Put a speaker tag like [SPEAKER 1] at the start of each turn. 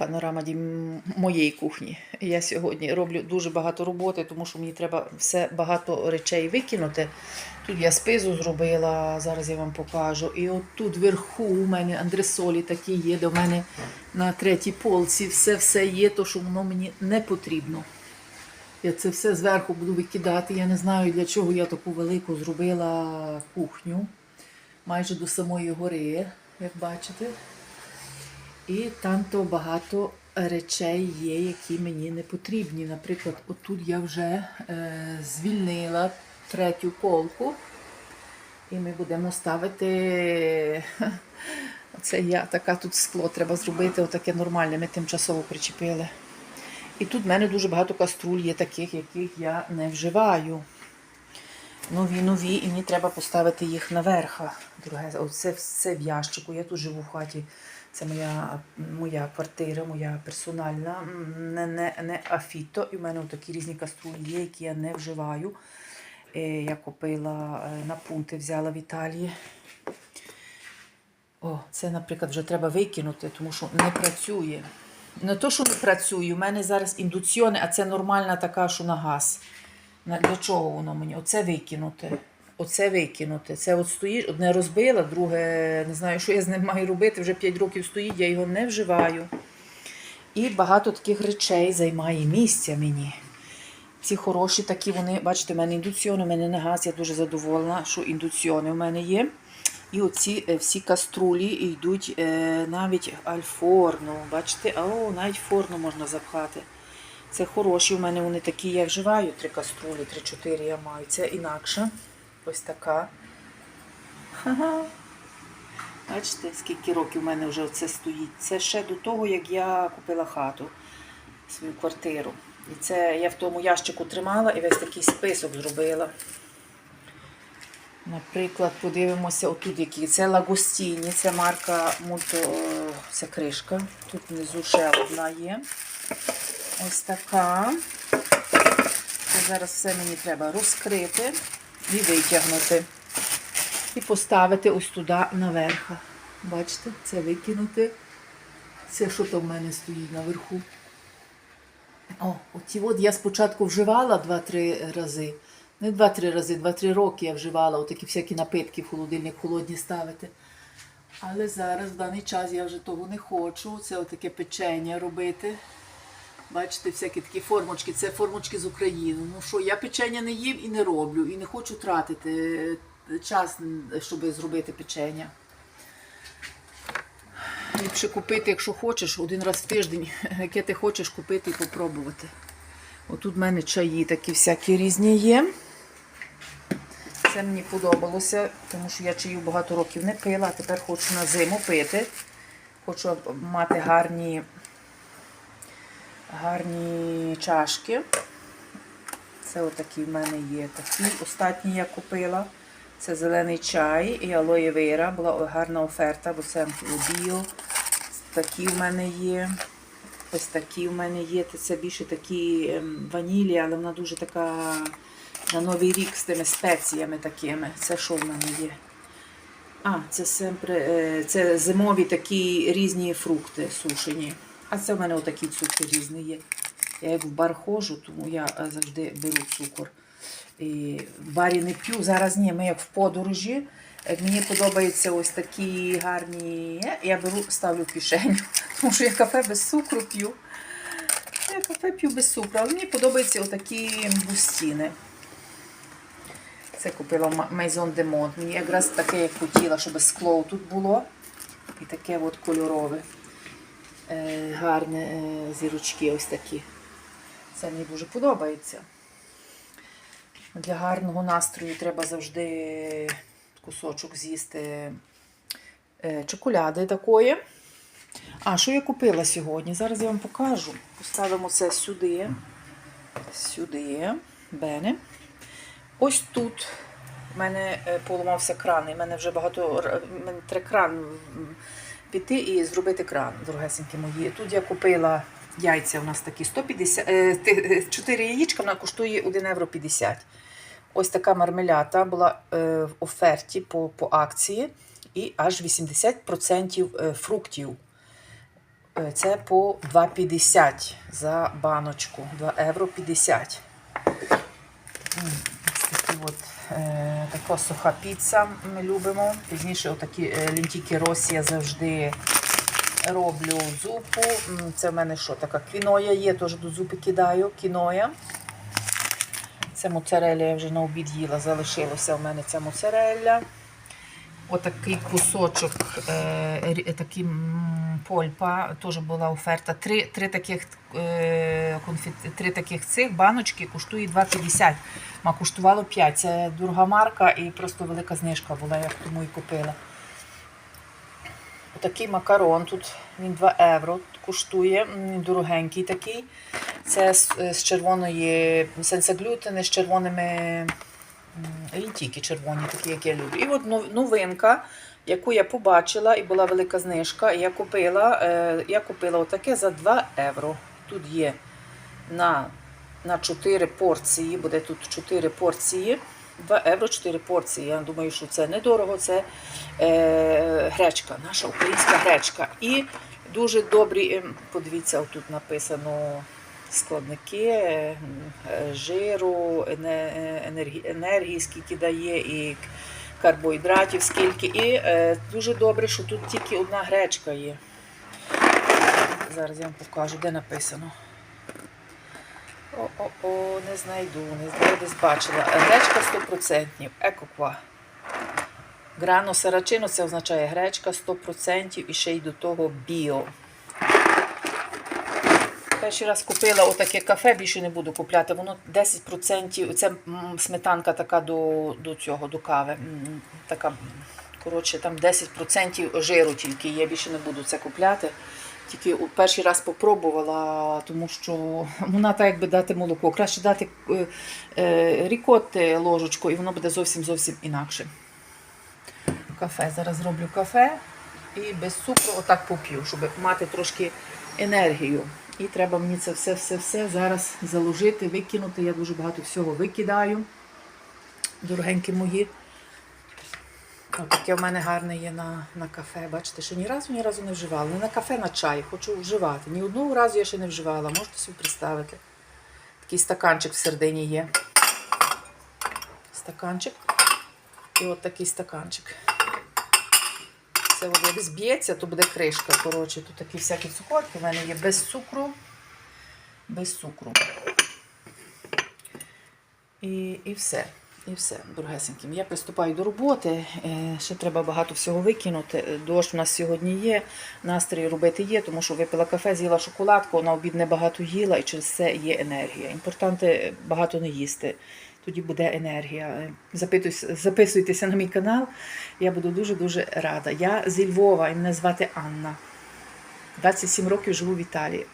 [SPEAKER 1] панорама моєї кухні. Я сьогодні роблю дуже багато роботи, тому що мені треба все багато речей викинути. Тут я спизу зробила, зараз я вам покажу. І от тут вверху у мене андресолі такі є, до мене на третій полці все-все є, то що воно мені не потрібно. Я це все зверху буду викидати. Я не знаю, для чого я таку велику зробила кухню. Майже до самої гори, як бачите. І там то багато речей є, які мені не потрібні. Наприклад, отут я вже е, звільнила третю полку. І ми будемо ставити. Оце я така тут скло треба зробити, отаке нормальне. Ми тимчасово причепили. І тут в мене дуже багато каструль є таких, яких я не вживаю. Нові, нові, і мені треба поставити їх наверх. Друге, оце все в ящику. Я тут живу в хаті. Це моя, моя квартира, моя персональна, не, не, не афіто. І в мене такі різні каструлі є, які я не вживаю. Е, Я купила е, на пункти, взяла в Італії. О, це, наприклад, вже треба викинути, тому що не працює. Не то, що не працює, у мене зараз індуціони, а це нормальна така, що на газ. Для чого воно мені? Оце викинути. Оце викинути. Це от стоїть, одне розбила, друге не знаю, що я з ним маю робити. Вже 5 років стоїть, я його не вживаю. І багато таких речей займає місця мені. Ці хороші такі, вони, бачите, в мене індуціони, у мене не газ, я дуже задоволена, що індуціони в мене є. І оці е, всі каструлі йдуть е, навіть альфорну. Бачите, о, навіть форну можна запхати. Це хороші. У мене вони такі, я вживаю три каструлі, три-чотири я маю. Це інакша. Ось така. Ха-ха. Бачите, скільки років у мене вже це стоїть. Це ще до того, як я купила хату, свою квартиру. І це я в тому ящику тримала і весь такий список зробила. Наприклад, подивимося, отут які. Це Лагостіні, це марка Мульто, е, це кришка. Тут внизу ще одна є. Ось така. Це зараз все мені треба розкрити і витягнути. І поставити ось туди наверх. Бачите, це викинути. Це що там в мене стоїть наверху. О, оті от я спочатку вживала 2-3 рази. Не 2-3 рази, 2-3 роки я вживала отакі всякі напитки в холодильник холодні ставити. Але зараз, в даний час, я вже того не хочу. Це отаке печення робити. Бачите, всякі такі формочки. Це формочки з України. Ну що, я печення не їм і не роблю, і не хочу тратити е, час, щоб зробити печення. Ліпше купити, якщо хочеш, один раз в тиждень, яке ти хочеш купити і попробувати. Отут в мене чаї такі всякі різні є. Це мені подобалося, тому що я чаю багато років не пила, а тепер хочу на зиму пити. Хочу мати гарні, гарні чашки. Це отакі в мене є. Такі. Останні я купила. Це зелений чай і алоє вера. Була гарна оферта, бо це біо. Такі в мене є. Ось такі в мене є. Це більше такі ем, ванілі, але вона дуже така на Новий рік з тими спеціями такими. Це що в мене є? А, це, е, це зимові такі різні фрукти сушені. А це в мене отакий цукор різний є. Я як в бар ходжу, тому я е, завжди беру цукор. І в барі не п'ю. Зараз ні, ми як в подорожі. Мені подобаються ось такі гарні, я беру, ставлю в кишеню, тому що я кафе без цукру п'ю. Я кафе п'ю без цукру, але мені подобаються отакі бустіни. Це купила Maison de Monde. Мені якраз таке, як хотіла, щоб скло тут було. І таке от кольорове. Е, гарне е, зірочки ось такі. Це мені дуже подобається. Для гарного настрою треба завжди кусочок з'їсти е, чоколяди такої. А, що я купила сьогодні? Зараз я вам покажу. Поставимо це сюди. Сюди. Бене. Ось тут в мене поламався кран. І в мене вже багато в мене треба кран піти і зробити кран, дорогесенькі мої. Тут я купила яйця у нас такі 150, е, ти- е, 4 яєчка, вона коштує 1 євро 50. Ось така мармелята була е, в оферті по, по акції. І аж 80% е, фруктів. Е, Це по 2,50 за баночку. 2 євро 50. М, Ось такі от, е, така суха піца ми любимо. Пізніше отакі е, лінтіки Росі я завжди роблю зупу. Це в мене що, така квіноя є, теж до зупи кидаю. Кіноя. Це моцарелля я вже на обід їла, залишилося в мене ця моцарелля. Отакий кусочок, е, такий польпа, теж була оферта. Три, три, таких, е, конфіт, три таких цих баночки коштує 2,50. Ма коштувало 5. Це дорога марка і просто велика знижка була, я тому і купила. Отакий макарон, тут він 2 євро коштує, дорогенький такий. Це з, з червоної сенсаглютини, з червоними лінтійки червоні, такі, як я люблю. І от новинка, яку я побачила, і була велика знижка. І я купила, е, я купила отаке за 2 євро. Тут є на, на 4 порції, буде тут 4 порції. 2 євро 4 порції. Я думаю, що це недорого. Це е, гречка, наша українська гречка. І дуже добрі, ем, подивіться, тут написано складники е, е, жиру, е, енергії, скільки дає, і карбоїдратів, скільки. І дуже добре, що тут тільки одна гречка є. Зараз я вам покажу, де написано. О-о-о, не знайду, не знайду, десь бачила. Гречка 100%, екоква. Грано сарачино це означає гречка 100% і ще й до того біо. Перший раз купила отаке кафе, більше не буду купляти. Воно 10%, це сметанка така до, до цього, до кави. Така, коротше, там 10% жиру тільки є, більше не буду це купляти. Тільки перший раз попробувала, тому що вона так якби дати молоко. Краще дати е, е, рікотти ложечку, і воно буде зовсім зовсім інакше. Кафе. Зараз зроблю кафе і без цукру отак поп'ю, щоб мати трошки енергію. І треба мені це все-все-все зараз заложити, викинути. Я дуже багато всього викидаю. Дорогенькі мої. Таке в мене гарне є на, на кафе. Бачите, що ні разу ні разу не вживала. Не на кафе, на чай. Хочу вживати. Ні одного разу я ще не вживала. Можете собі представити. Такий стаканчик всередині є. Стаканчик. І от такий стаканчик. Це от як зб'ється, то буде кришка. Коротше, тут такі всякі цукорки. У мене є без цукру. Без цукру. І, і все. І все, дорогесеньким. Я приступаю до роботи. Е, Ще треба багато всього викинути. Е, Дощ у нас сьогодні є, настрій робити є, тому що випила кафе, з'їла шоколадку, на обід небагато їла і через це є енергія. Імпортанте багато не їсти. Тоді буде енергія. Е, Записуйтеся на мій канал. Я буду дуже-дуже рада. Я зі Львова і мене звати Анна. 27 років живу в Італії.